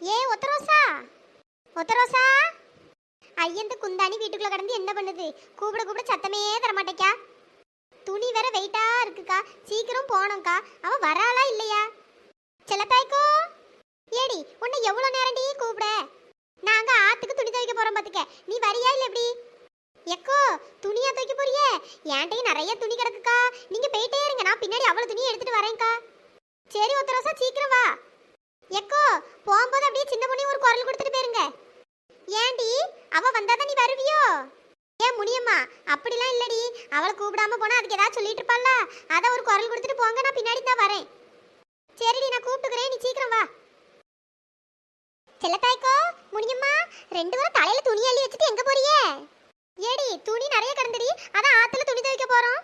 ஏ ஒத்தரோசா ஒத்தரோசா ஐயந்த குந்தாணி வீட்டுக்குள்ள கடந்து என்ன பண்ணுது? கூப்பிட கூப்பிட சத்தமே தர மாட்டேக்கா துணி வேற வெயிட்டா இருக்குக்கா. சீக்கிரம் போனோம்க்கா அவ வராளா இல்லையா? செல்லத்தாய்க்கோ? ஏடி உன்னை எவ்வளவு நேரண்டி கூப்பிட? நாங்க ஆத்துக்கு துணி துவைக்க போறோம் பாத்துக்க. நீ வரியா இல்ல எப்படி? எக்கோ துணியா துவைக்க போறியே? என்கிட்டயும் நிறைய துணி கிடக்குக்கா. நீங்க போயிட்டே இருங்க. நான் பின்னாடி அவ்வளவு துணியை எடுத்துட்டு வரேன்க்கா. சரி ஒத்தரோசா சீக்கிரம் வா. எக்கோ போகும்போது அப்படியே சின்ன பொண்ணு ஒரு குரல் கொடுத்துட்டு போயிருங்க. ஏண்டி அவ வந்தாதான் நீ வருவியோ? ஏன் முடியுமா அப்படிலாம் இல்லடி. அவளை கூப்பிடாம போனா அதுக்கு ஏதாவது சொல்லிட்டு இருப்பாள்ல. அதான் ஒரு குரல் கொடுத்துட்டு போங்க நான் பின்னாடி தான் வரேன். சரிடி நான் கூப்பிட்டுக்கிறேன். நீ சீக்கிரம் வா. செல்லத்தாய்க்கோ முடியுமா ரெண்டு வாரம் தலையில துணி அள்ளி வச்சுட்டு எங்க போறியே? ஏடி துணி நிறைய கிடந்துடி. அதான் ஆத்துல துணி துவைக்க போறோம்.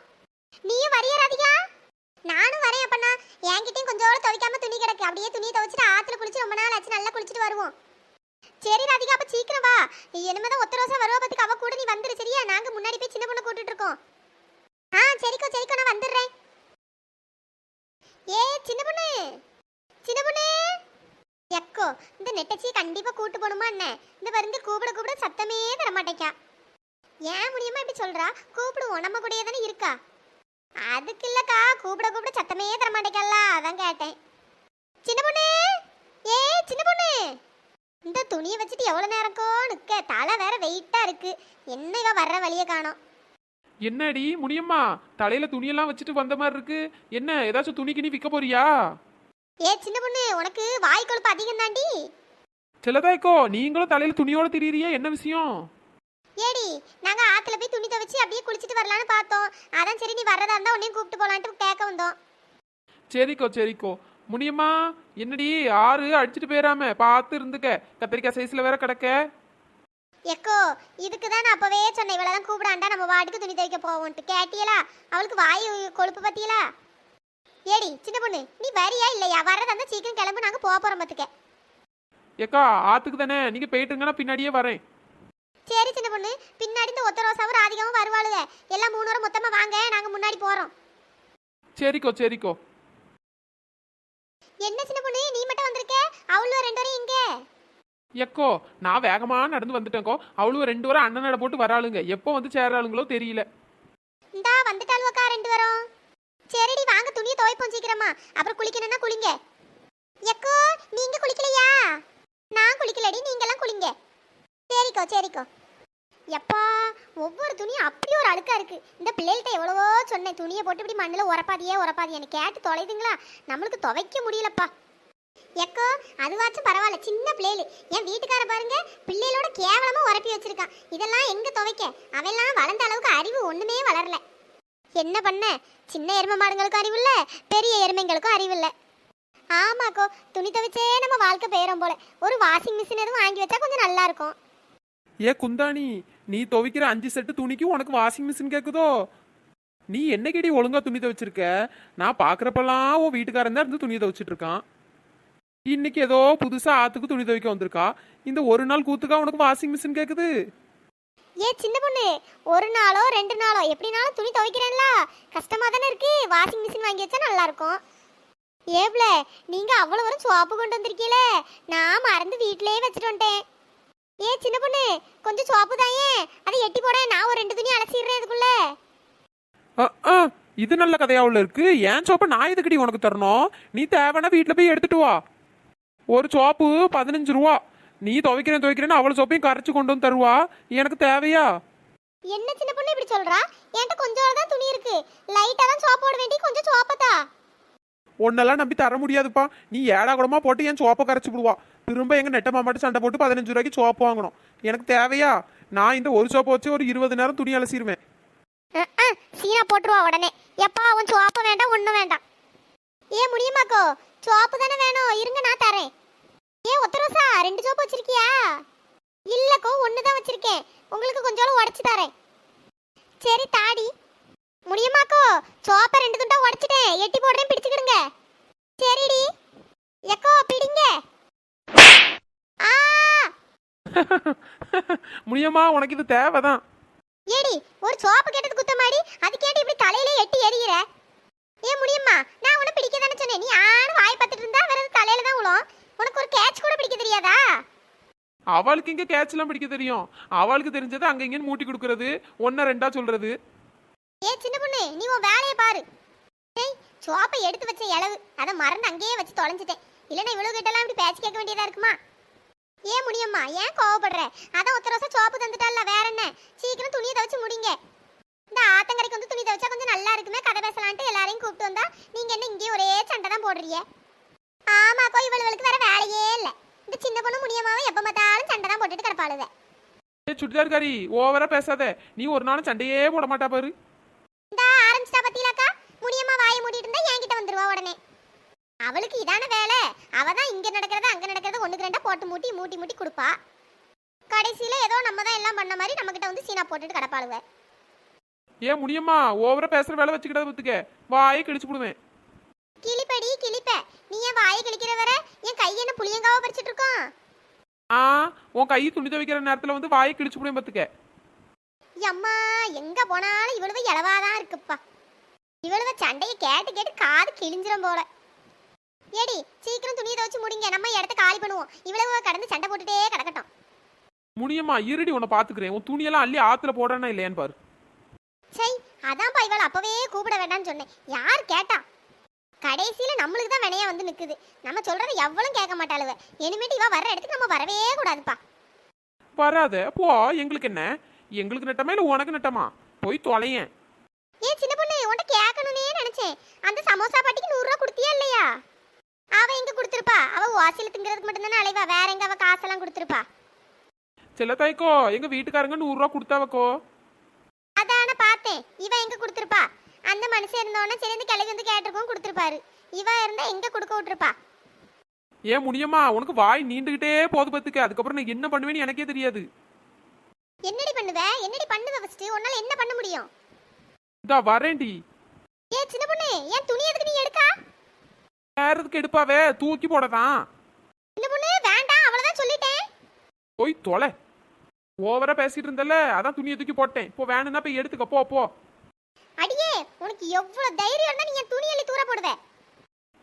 நீயும் வரியா ராதிகா? நானும் வரேன் அப்பண்ணா. என்கிட்ட கொஞ்சோட துவைக்காம துணி கிடக்கு. அப்படியே துணியை துவைச்சிட்டு ஆத்துல குளிச்சு ரொம்ப நாள் ஆச்சு நல்லா குளிச்சுட்டு வருவோம். சரி ராதிகா அப்ப சீக்கிரம் வா. இனிமேதான் ஒத்த ரோசா வருவா பத்துக்கு. அவ கூட நீ வந்துரு சரியா? நாங்க முன்னாடி போய் சின்ன பொண்ணு கூட்டிட்டு இருக்கோம். ஆ சரிக்கோ சரிக்கோ நான் வந்துடுறேன். ஏ சின்ன பொண்ணு. சின்ன பொண்ணு. எக்கோ இந்த நெட்டச்சி கண்டிப்பா கூட்டு போகணுமா என்ன? இந்த வருந்து கூப்பிட கூப்பிட சத்தமே தர மாட்டேக்கா ஏன் முடியுமா இப்படி சொல்றா? கூப்பிடுவோம் நம்ம கூடயே தானே இருக்கா? அதுக்கு இல்லக்கா கூப்பிட கூப்பிட சத்தமே தர மாட்டேக்கல்ல அதான் கேட்டேன். சின்ன பொண்ணு! ஏ சின்ன பொண்ணு! இந்த துணியை வச்சுட்டு எவ்வளவு நேரக்கோ நிக்க. தலை வேற வெயிட்டா இருக்கு. என்ன இவ வர்ற வழிய காணோம்? என்னடி முடியுமா தலையில துணியெல்லாம் வச்சுட்டு வந்த மாதிரி இருக்கு. என்ன ஏதாச்சும் துணி கிணி விற்க போறியா? ஏ சின்ன பொண்ணு உனக்கு வாய் கொழுப்பு அதிகம் தாண்டி செல்லதாய்க்கோ நீங்களும் தலையில துணியோட திரியிறியே என்ன விஷயம்? ஏடி நாங்க ஆத்துல போய் துணி துவைச்சு அப்படியே குளிச்சிட்டு வரலான்னு பார்த்தோம். அதான் சரி நீ வர்றதா இருந்தா உன்னையும் கூப்பிட்டு போலான்ட்டு கேட்க வந்தோம். சரிக்கோ சரிக்கோ. முடியுமா என்னடி ஆறு அடிச்சிட்டு போயிடாம பார்த்து இருந்துக்க. கத்திரிக்காய் சைஸ்ல வேற கிடக்க. எக்கோ இதுக்கு தான் நான் அப்பவே சொன்னேன் இவளெல்லாம் கூப்பிடாண்டா நம்ம வாட்டுக்கு துணி துவைக்க போவோன்ட்டு. கேட்டியலா? அவளுக்கு வாய் கொழுப்பு பத்தியலா? ஏடி சின்ன பொண்ணு நீ வரியா இல்லையா? வர்றதா இருந்தா சீக்கிரம் கிளம்பு நாங்க போக போறோம் பாத்துக்க. ஏக்கா ஆத்துக்கு தானே? நீங்க போயிட்டுங்க நான் பின்னாடியே வரேன். சரி சின்ன பொண்ணு. பின்னாடி இந்த ஒத்த ரோசாவும் ராதிகாவும் வருவாளுக. எல்லாம் மூணு வரை மொத்தமா வாங்க நாங்க முன்னாடி போறோம். சரிக்கோ சரிக்கோ. என்ன சின்ன பொண்ணு? நீ மட்டும் வந்திருக்க? அவளும் ரெண்டு வரையும் இங்க. எக்கோ நான் வேகமா நடந்து வந்துட்டேnkோ அவளும் ரெண்டு வாரம் அண்ணனோட போட்டு வராளுங்க. எப்போ வந்து சேராளுங்களோ தெரியல. இந்தா வந்துட்டாளுவக்கா ரெண்டு வரோம் சரிடி வாங்க துணியை துவைப்போம் சீக்கிரமா. அப்புறம் குளிக்கணும்னா குளிங்க. எக்கோ நீங்க குளிக்கலையா? நான் குளிக்கலடி நீங்கெல்லாம் குளிங்க. சரிக்கோ சரிக்கோ. எப்பா ஒவ்வொரு துணியும் அப்படி ஒரு அழுக்கா இருக்கு. இந்த பிள்ளைகள்கிட்ட எவ்வளவோ சொன்னேன். துணியை போட்டு இப்படி மண்ணில் உரப்பாதியே உரப்பாதியேன்னு கேட்டு தொலைதுங்களா? நம்மளுக்கு துவைக்க முடியலப்பா. எக்கோ அதுவாச்சும் பரவாயில்ல. சின்ன பிள்ளைகள். என் வீட்டுக்கார பாருங்க பிள்ளைகளோட கேவலமா உரப்பி வச்சிருக்கான். இதெல்லாம் எங்க துவைக்க? அவெல்லாம் வளர்ந்த அளவுக்கு அறிவு ஒண்ணுமே வளரல. என்ன பண்ண? சின்ன எருமை மாடுங்களுக்கும் அறிவு இல்லை பெரிய எருமைங்களுக்கும் அறிவு இல்லை. ஆமாக்கோ துணி துவைச்சே நம்ம வாழ்க்கை போயிடும் போல. ஒரு வாஷிங் மிஷின் எதுவும் வாங்கி வச்சா கொஞ்சம் நல்லா இருக்கும். ஏ குந்தாணி நீ துவைக்கிற அஞ்சு செட்டு துணிக்கு உனக்கு வாஷிங் மிஷின் கேக்குதோ? நீ என்னைக்கடி ஒழுங்கா துணி துவைச்சிருக்க? நான் பாக்குறப்பெல்லாம் உன் வீட்டுக்காரன் தான் இருந்து துணி துவைச்சிட்டு இருக்கான். இன்னைக்கு ஏதோ புதுசா ஆத்துக்கு துணி துவைக்க வந்திருக்கா? இந்த ஒரு நாள் கூத்துக்கா உனக்கு வாஷிங் மிஷின் கேக்குது? ஏ சின்ன பொண்ணு ஒரு நாளோ ரெண்டு நாளோ எப்படினாலும் துணி துவைக்கிறேன்ல. கஷ்டமா தானே இருக்கு? வாஷிங் மிஷின் வாங்கி வச்சா நல்லா இருக்கும். ஏப்ல நீங்க அவ்வளவு வரும் சோப்பு கொண்டு வந்திருக்கீல நான் மறந்து வீட்டிலேயே வச்சுட்டு வந்துட்டேன். கொஞ்சம் சோப்பு தாயே அதை எட்டி போட நான் ஒரு ரெண்டு துணி அலசிடுறேன் அ, இது நல்ல கதையாவுல இருக்கு. ஏன் சோப்பை நான் எதுக்கடி உனக்கு தரணும்? நீ தேவைன்னா வீட்டில் போய் எடுத்துட்டு வா. ஒரு சோப்பு பதினஞ்சு ரூபா. நீ துவைக்கிறேன் துவைக்கிறேன்னு அவளை சோப்பையும் கரைச்சு கொண்டு வந்து தருவா. எனக்கு தேவையா? என்ன சின்ன பொண்ணு இப்படி சொல்றா? என்கிட்ட கொஞ்சம் தான் துணி இருக்கு. லைட்டா தான் சோப்பு போட வேண்டி கொஞ்சம் சோப்பத்தா உன்னெல்லாம் நம்பி தர முடியாதுப்பா. நீ ஏடா கூடமா போட்டு என் சோப்பை கரைச்சு விடுவா. திரும்ப எங்கள் நெட்ட மட்டும் சண்டை போட்டு பதினஞ்சு ரூபாய்க்கு சோப்பு வாங்கணும். எனக்கு தேவையா? நான் இந்த ஒரு சோப்பை வச்சு ஒரு இருபது நேரம் துணி அலசிடுவேன் சீனா போட்டுருவா உடனே. எப்பா அவன் சோப்பு வேண்டாம் ஒன்றும் வேண்டாம். ஏ முடியுமாக்கோ? சோப்பு தானே வேணும். இருங்க நான் தரேன். ஏ ஒத்தரோசா ரெண்டு சோப்பு வச்சிருக்கியா? இல்லக்கோ ஒன்று தான் வச்சிருக்கேன். உங்களுக்கு கொஞ்சம் உடச்சி தரேன். சரி தாடி. முடியுமாக்கோ? சோப்பை ரெண்டு துண்டா உடச்சிட்டேன். எட்டி போடுறேன் பிடிச்சுக்கிடுங்க. சரிடி. எக்கோ பிடிங்க. முடியுமா? உனக்கு இது தேவைதான். ஏடி ஒரு சோப்பு கேட்டது குத்தமாடி? அது கேட்டு இப்படி தலையில எட்டி எறிகிற ஏ முடியுமா? நான் உன்னை பிடிக்க தானே சொன்னேன். நீ ஆணு வாய் பார்த்துட்டு இருந்தா வேற தலையில தான் விழும் உனக்கு ஒரு கேட்ச் கூட பிடிக்க தெரியாதா? அவளுக்கு இங்க கேட்ச்லாம் பிடிக்க தெரியும். அவளுக்கு தெரிஞ்சது அங்க இங்கன்னு மூட்டி கொடுக்கறது. ஒன்ன ரெண்டா சொல்றது. ஏ சின்ன பொண்ணு நீ உன் வேலையை பாரு. டேய் சோப்பை எடுத்து வச்ச இளவு. அதை மறந்து அங்கேயே வச்சு தொலைஞ்சிட்டேன். இல்லைன்னா இவ்வளவு கிட்டலாம் இப்படி பேச்சு கேட்க வேண்டியதா இருக்குமா? ஏன் முடியும்மா ஏன் கோவப்படுற? அதான் ஒத்த ரோசா சோப்பு தந்துட்டால வேற என்ன? சீக்கிரம் துணியை துவைச்சு முடிங்க. இந்த ஆத்தங்கரைக்கு வந்து துணி துவைச்சா கொஞ்சம் நல்லா இருக்குமே கதை பேசலான்ட்டு எல்லாரையும் கூப்பிட்டு வந்தா நீங்க என்ன இங்கேயே ஒரே சண்டை தான் போடுறீங்க? ஆமாக்கோ இவளுக்கு வேற வேலையே இல்லை. இந்த சின்ன பொண்ணு முடியமாவும் எப்ப பார்த்தாலும் சண்டை தான் போட்டுட்டு கிடப்பாளுவ. ஏ சுடிதார்காரி ஓவரா பேசாத. நீ ஒரு நாளும் சண்டையே போட மாட்டா பாரு இந்த ஆரம்பிச்சிட்டா பத்தியிலாக்கா முடியம்மா வாயை மூடிட்டு இருந்தா என்கிட்ட வந்துருவா உடனே அவளுக்கு இதான வேலை. அவ தான் இங்க நடக்கிறத அங்க நடக்கிறத ஒண்ணுக்கு ரெண்டா போட்டு மூட்டி மூட்டி மூட்டி கொடுப்பா. கடைசியில ஏதோ நம்ம தான் எல்லாம் பண்ண மாதிரி நம்ம கிட்ட வந்து சீனா போட்டுட்டு கிடப்பாளுவ. ஏன் முடியுமா? ஓவரா பேசுற வேலை வச்சுக்கிட்டத பத்துக்க வாயை கிழிச்சு விடுவேன் கிளிப்படி கிளிப்ப நீ என் வாயை கிழிக்கிற வர என் கை என்ன புளியங்காவ பறிச்சிட்டு இருக்கோம் ஆ உன் கை துணி துவைக்கிற நேரத்துல வந்து வாயை கிழிச்சு விடுவேன் பத்துக்க. அம்மா எங்க போனாலும் இவ்வளவு இளவாதான் இருக்குப்பா. இவ்வளவு சண்டையை கேட்டு கேட்டு காது கிழிஞ்சிரும் போல. ஏடி சீக்கிரம் துணியை துவைச்சு முடிங்க. நம்ம இடத்த காலி பண்ணுவோம். இவ்வளவு கடந்து சண்டை போட்டுட்டே கிடக்கட்டும். முடியுமா? இருடி உன்னை பாத்துக்கிறேன் உன் துணியெல்லாம் அள்ளி ஆத்துல போடுறேன்னா இல்லையான்னு பாரு. சை அதான்ப்பா இவளை அப்பவே கூப்பிட வேண்டாம்னு சொன்னேன். யார் கேட்டா? கடைசியில நம்மளுக்கு தான் வினையா வந்து நிக்குது. நம்ம சொல்றதை எவ்வளவும் கேட்க மாட்டாளுவ. இனிமேட்டு இவ வர்ற இடத்துக்கு நம்ம வரவே கூடாதுப்பா. வராத. போ எங்களுக்கு என்ன? எங்களுக்கு நட்டமா இல்ல உனக்கு நட்டமா? போய் தொலையேன். ஏன் சின்ன பொண்ணு உன்ட்ட கேட்கணும்னே நினைச்சேன். அந்த சமோசா பாட்டிக்கு நூறு ரூபா கொடுத்தியா இல்லையா? அவ எங்க கொடுத்துருப்பா? அவ வாசியில திங்கிறதுக்கு மட்டும்தானே அலைவா? வேற எங்க அவ காசெல்லாம் கொடுத்துருப்பா? செல்லத்தாய்க்கோ எங்க வீட்டுக்காரங்க நூறு ரூபா கொடுத்தாவக்கோ? அதான பார்த்தேன். இவ எங்க கொடுத்துருப்பா? அந்த மனுஷன் இருந்தோன்னே சரி இந்த கிளவி வந்து கேட்டிருக்கோம் கொடுத்துருப்பாரு. இவ இருந்தா எங்க கொடுக்க விட்டுருப்பா? ஏன் முடியுமா உனக்கு வாய் நீண்டுகிட்டே போது பத்துக்க. அதுக்கப்புறம் நான் என்ன பண்ணுவேன்னு எனக்கே தெரியாது. என்னடி பண்ணுவ? என்னடி பண்ணுவ ஃபர்ஸ்ட் உன்னால என்ன பண்ண முடியும்? இதா வரேன்டி. ஏ சின்ன பொண்ணு ஏன் துணி எதுக்கு நீ எடுக்கா? வேறதுக்கு எடுப்பாவே? தூக்கி போடதான் சின்ன பொண்ணு வேண்டாம் அவ்வளவுதான் சொல்லிட்டேன். போய் தொலை. ஓவரா பேசிட்டு இருந்தல அதான் துணியை தூக்கி போட்டேன். இப்போ வேணும்னா போய் எடுத்துக்க போ போ. அடியே உனக்கு எவ்வளவு தைரியம் இருந்தா நீ என் துணி அள்ளி தூர போடுவ.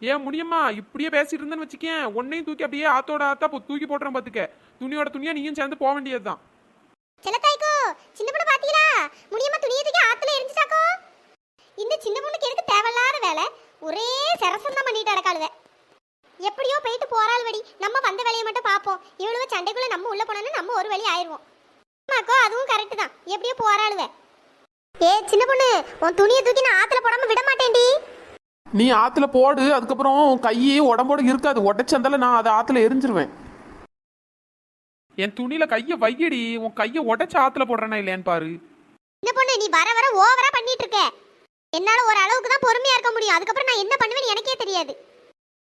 ஏன் முடியுமா இப்படியே பேசிட்டு இருந்தேன்னு வச்சுக்கேன் உன்னையும் தூக்கி அப்படியே ஆத்தோட ஆத்தா தூக்கி போட்டுறேன் பாத்துக்க. துணியோட துணியா நீயும் சேர்ந்து போக வேண்டியதுதான். செல்லத்தாய்க்கோ சின்ன பொண்ணு பாத்தீங்களா? முடியாம துணியை தூக்கி ஆத்துல எரிஞ்சிட்டாக்கோ இந்த சின்ன பொண்ணுக்கு எதுக்கு தேவையில்லாத வேலை ஒரே சரசம் தான் பண்ணிட்டு அடக்காளுவ எப்படியோ போயிட்டு போறாள் வடி. நம்ம வந்த வேலையை மட்டும் பார்ப்போம். இவ்வளவு சண்டைக்குள்ள நம்ம உள்ள போனோம்னா நம்ம ஒரு வழி ஆயிருவோம் ஆமாக்கோ அதுவும் கரெக்ட் தான். எப்படியோ போறாளுவ ஏ சின்ன பொண்ணு உன் துணியை தூக்கி நான் ஆத்துல போடாம விட மாட்டேன்டி. நீ ஆத்துல போடு அதுக்கப்புறம் கையே உடம்போட இருக்காது. உடச்சந்தால நான் அதை ஆத்துல எரிஞ்சிருவேன். என் துணியில கைய வையடி. உன் கைய உடைச்சு ஆத்துல போடுறேனா இல்லையான்னு பாரு. சின்ன பொண்ணு நீ வர வர ஓவரா பண்ணிட்டு இருக்க. என்னால ஒரு அளவுக்கு தான் பொறுமையா இருக்க முடியும். அதுக்கப்புறம் நான் என்ன பண்ணுவேன்னு எனக்கே தெரியாது.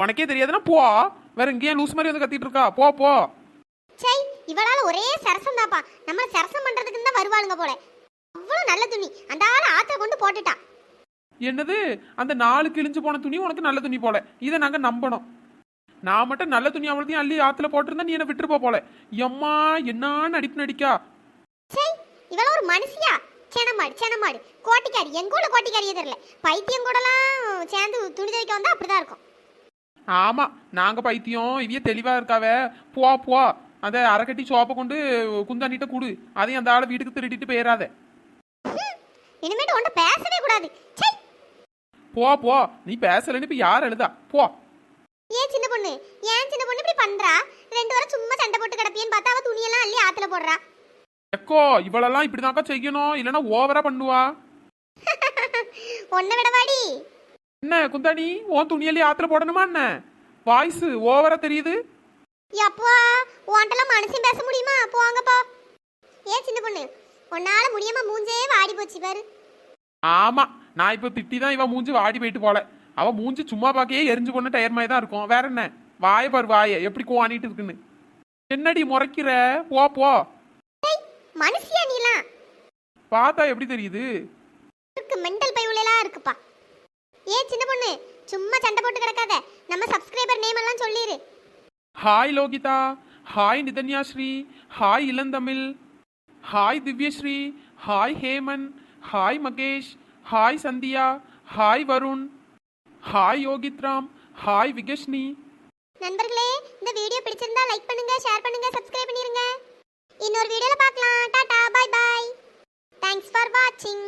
உனக்கே தெரியாதுன்னா போ. வேற இங்கேயே லூஸ் மாதிரி வந்து கத்திட்டு இருக்கா? போ போ. சை இவளால ஒரே சரசம் தாப்பா நம்ம சரசம் பண்றதுக்கு தான் வருவாளுங்க போல. அவ்வளவு நல்ல துணி. அந்த ஆளை ஆத்துல கொண்டு போட்டுட்டா. என்னது? அந்த நாலு கிழிஞ்சு போன துணி உனக்கு நல்ல துணி போல. இதை நாங்க நம்பணும். நான் மட்டும் நல்ல துணி அவ்வளோத்தையும் அள்ளி ஆத்துல போட்டிருந்தா நீ என்ன விட்டுருப்ப போல. எம்மா என்ன நடிப்பு நடிக்கா. இவள ஒரு மனுஷியா? செனமாடு செனமாடு. கோட்டிக்காரி எங்க ஊர்ல கோட்டிக்காரியே தெரியல. பைத்தியம் கூடலாம் சேர்ந்து துணி துவைக்க வந்தா அப்படிதான் இருக்கும். ஆமா நாங்க பைத்தியம் இவிய தெளிவா இருக்காவ. போ போ. அந்த அரைக்கட்டி சோப்பை கொண்டு குந்தாண்டிட்ட கூடு. அதையும் அந்த ஆளை வீட்டுக்கு திருடிட்டு போயிடாத இனிமேட்டு உன்ட்ட பேசவே கூடாது. போ போ. நீ பேசலன்னு இப்ப யார் எழுதா? போ. ஏன் சின்ன பொண்ணு? ஏன் சின்ன பொண்ணு இப்படி பண்றா? ரெண்டு வாரம் சும்மா சண்டை போட்டு கிடப்பியன்னு பார்த்தா அவ துணியெல்லாம் அள்ளி ஆத்துல போடுறா. எக்கோ இவளெல்லாம் இப்படிதாக்கா செய்யணும். இல்லைன்னா ஓவரா பண்ணுவா. உன்னை விடவாடி என்ன குந்தாணி? உன் துணியல்லி ஆத்துல போடணுமா என்ன? வாய்ஸ் ஓவரா தெரியுது. எப்பா உன்ட்டெல்லாம் மனுஷன் பேச முடியுமா? போங்கப்பா ஏன் சின்ன பொண்ணு உன்னால முடியாம மூஞ்சே வாடி போச்சு பாரு. ஆமா நான் இப்ப திட்டி தான் இவன் மூஞ்சி வாடி போயிட்டு போல. அவ மூஞ்சி சும்மா பாக்கையே எரிஞ்சு கொண்டு டயர் மாதிரி தான் இருக்கும். வேற என்ன? வாய பாரு வாய. எப்படி கோவானிட்டு இருக்குன்னு. என்னடி முறைக்கிற? போ போ. மனுஷியா நீலாம் பார்த்தா எப்படி தெரியுது? இருக்கு மெண்டல் பைவுலாம் இருக்குப்பா. ஏன் சின்ன பொண்ணு சும்மா சண்டை போட்டு கிடக்காத. நம்ம சப்ஸ்கிரைபர் நேம் எல்லாம் சொல்லிரு. Hi Lohitha. Hi Nithanyasri hi Ilanthamizh. Hi Divyasri. Hi Heman. Hi Mahesh. Hi Sandhya. Hi Varun. Hi Yogithram. Hi Vikashni நண்பர்களே இந்த வீடியோ பிடிச்சிருந்தா லைக் பண்ணுங்க ஷேர் பண்ணுங்க சப்ஸ்கிரைப் பண்ணிருங்க. இன்னொரு வீடியோல பார்க்கலாம். Tata bye bye thanks for வாட்சிங்